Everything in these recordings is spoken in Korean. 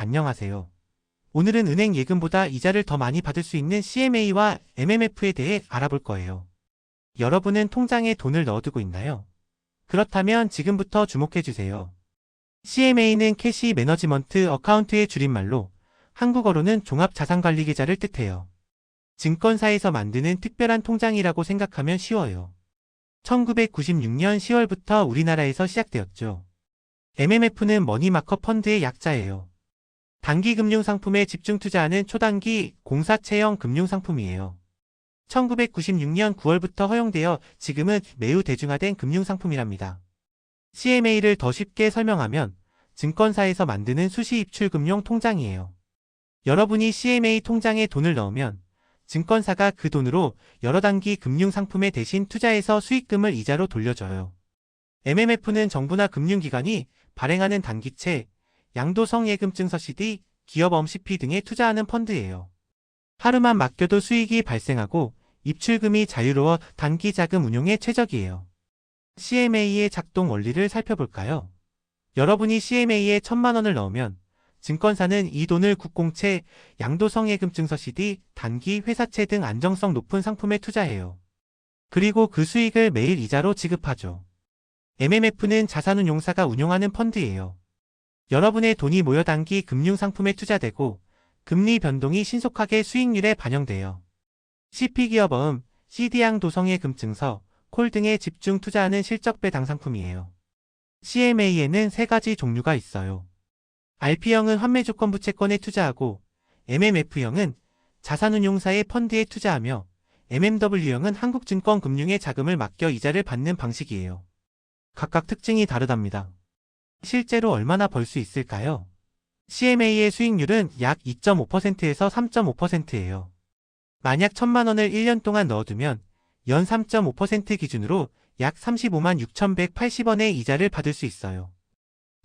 안녕하세요. 오늘은 은행 예금보다 이자를 더 많이 받을 수 있는 CMA와 MMF에 대해 알아볼 거예요. 여러분은 통장에 돈을 넣어두고 있나요? 그렇다면 지금부터 주목해 주세요. CMA는 캐시 매너지먼트 어카운트의 줄임말로 한국어로는 종합자산관리계좌를 뜻해요. 증권사에서 만드는 특별한 통장이라고 생각하면 쉬워요. 1996년 10월부터 우리나라에서 시작되었죠. MMF는 머니마커 펀드의 약자예요. 단기 금융 상품에 집중 투자하는 초단기 공사체형 금융 상품이에요. 1996년 9월부터 허용되어 지금은 매우 대중화된 금융 상품이랍니다. CMA를 더 쉽게 설명하면 증권사에서 만드는 수시 입출 금융 통장이에요. 여러분이 CMA 통장에 돈을 넣으면 증권사가 그 돈으로 여러 단기 금융 상품에 대신 투자해서 수익금을 이자로 돌려줘요. MMF는 정부나 금융기관이 발행하는 단기채, 양도성 예금증서 CD, 기업엄 CP 등에 투자하는 펀드예요. 하루만 맡겨도 수익이 발생하고 입출금이 자유로워 단기 자금 운용에 최적이에요. CMA의 작동 원리를 살펴볼까요? 여러분이 CMA에 천만 원을 넣으면 증권사는 이 돈을 국공채, 양도성 예금증서 CD, 단기 회사채 등 안정성 높은 상품에 투자해요. 그리고 그 수익을 매일 이자로 지급하죠. MMF는 자산운용사가 운용하는 펀드예요. 여러분의 돈이 모여 단기 금융상품에 투자되고 금리 변동이 신속하게 수익률에 반영돼요. CP기업어음, CD양 도성의 금증서, 콜 등에 집중 투자하는 실적 배당 상품이에요. CMA에는 세 가지 종류가 있어요. RP형은 환매조건 부 채권에 투자하고 MMF형은 자산운용사의 펀드에 투자하며 MMW형은 한국증권금융의 자금을 맡겨 이자를 받는 방식이에요. 각각 특징이 다르답니다. 실제로 얼마나 벌 수 있을까요? CMA의 수익률은 약 2.5%에서 3.5%예요. 만약 1천만 원을 1년 동안 넣어두면 연 3.5% 기준으로 약 35만 6,180원의 이자를 받을 수 있어요.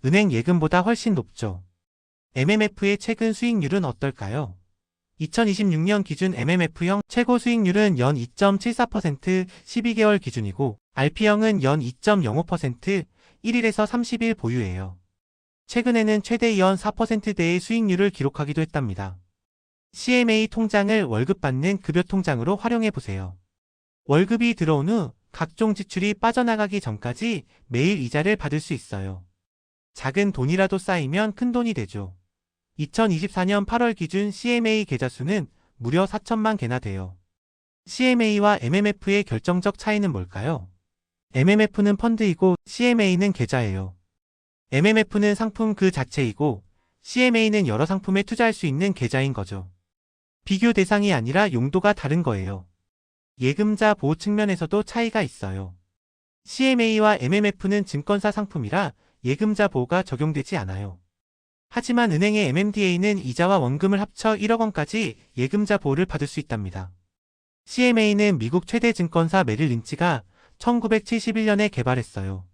은행 예금보다 훨씬 높죠. MMF의 최근 수익률은 어떨까요? 2026년 기준 MMF형 최고 수익률은 연 2.74% 12개월 기준이고 RP형은 연 2.05% 1일에서 30일 보유해요. 최근에는 최대 연 4%대의 수익률을 기록하기도 했답니다. CMA 통장을 월급 받는 급여 통장으로 활용해 보세요. 월급이 들어온 후 각종 지출이 빠져나가기 전까지 매일 이자를 받을 수 있어요. 작은 돈이라도 쌓이면 큰 돈이 되죠. 2024년 8월 기준 CMA 계좌 수는 무려 4천만 개나 돼요. CMA와 MMF의 결정적 차이는 뭘까요? MMF는 펀드이고 CMA는 계좌예요. MMF는 상품 그 자체이고 CMA는 여러 상품에 투자할 수 있는 계좌인 거죠. 비교 대상이 아니라 용도가 다른 거예요. 예금자 보호 측면에서도 차이가 있어요. CMA와 MMF는 증권사 상품이라 예금자 보호가 적용되지 않아요. 하지만 은행의 MMDA는 이자와 원금을 합쳐 1억 원까지 예금자 보호를 받을 수 있답니다. CMA는 미국 최대 증권사 메릴 린치가 1971년에 개발했어요.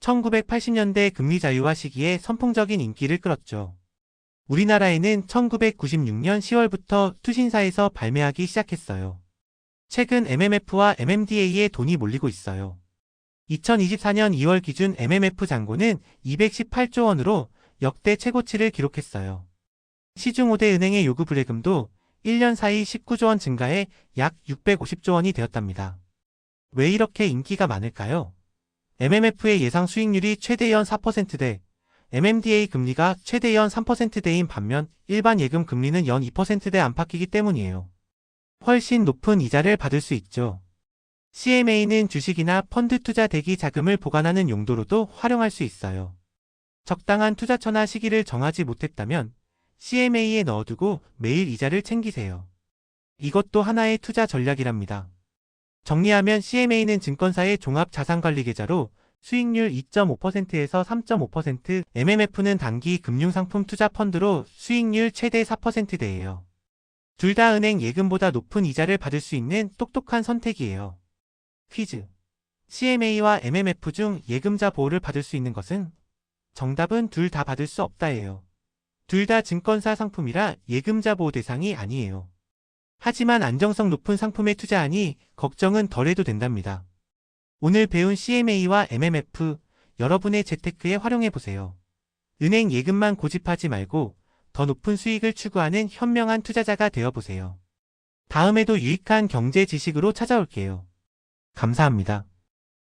1980년대 금리 자유화 시기에 선풍적인 인기를 끌었죠. 우리나라에는 1996년 10월부터 투신사에서 발매하기 시작했어요. 최근 MMF와 MMDA에 돈이 몰리고 있어요. 2024년 2월 기준 MMF 잔고는 218조 원으로 역대 최고치를 기록했어요. 시중 5대 은행의 요구 불예금도 1년 사이 19조 원 증가해 약 650조 원이 되었답니다. 왜 이렇게 인기가 많을까요? MMF의 예상 수익률이 최대 연 4%대, MMDA 금리가 최대 연 3%대인 반면 일반 예금 금리는 연 2%대 안팎이기 때문이에요. 훨씬 높은 이자를 받을 수 있죠. CMA는 주식이나 펀드 투자 대기 자금을 보관하는 용도로도 활용할 수 있어요. 적당한 투자처나 시기를 정하지 못했다면 CMA에 넣어두고 매일 이자를 챙기세요. 이것도 하나의 투자 전략이랍니다. 정리하면 CMA는 증권사의 종합 자산관리 계좌로 수익률 2.5%에서 3.5%, MMF는 단기 금융상품 투자 펀드로 수익률 최대 4%대예요. 둘 다 은행 예금보다 높은 이자를 받을 수 있는 똑똑한 선택이에요. 퀴즈. CMA와 MMF 중 예금자 보호를 받을 수 있는 것은? 정답은 둘 다 받을 수 없다예요. 둘 다 증권사 상품이라 예금자 보호 대상이 아니에요. 하지만 안정성 높은 상품에 투자하니 걱정은 덜 해도 된답니다. 오늘 배운 CMA와 MMF 여러분의 재테크에 활용해 보세요. 은행 예금만 고집하지 말고 더 높은 수익을 추구하는 현명한 투자자가 되어보세요. 다음에도 유익한 경제 지식으로 찾아올게요. 감사합니다.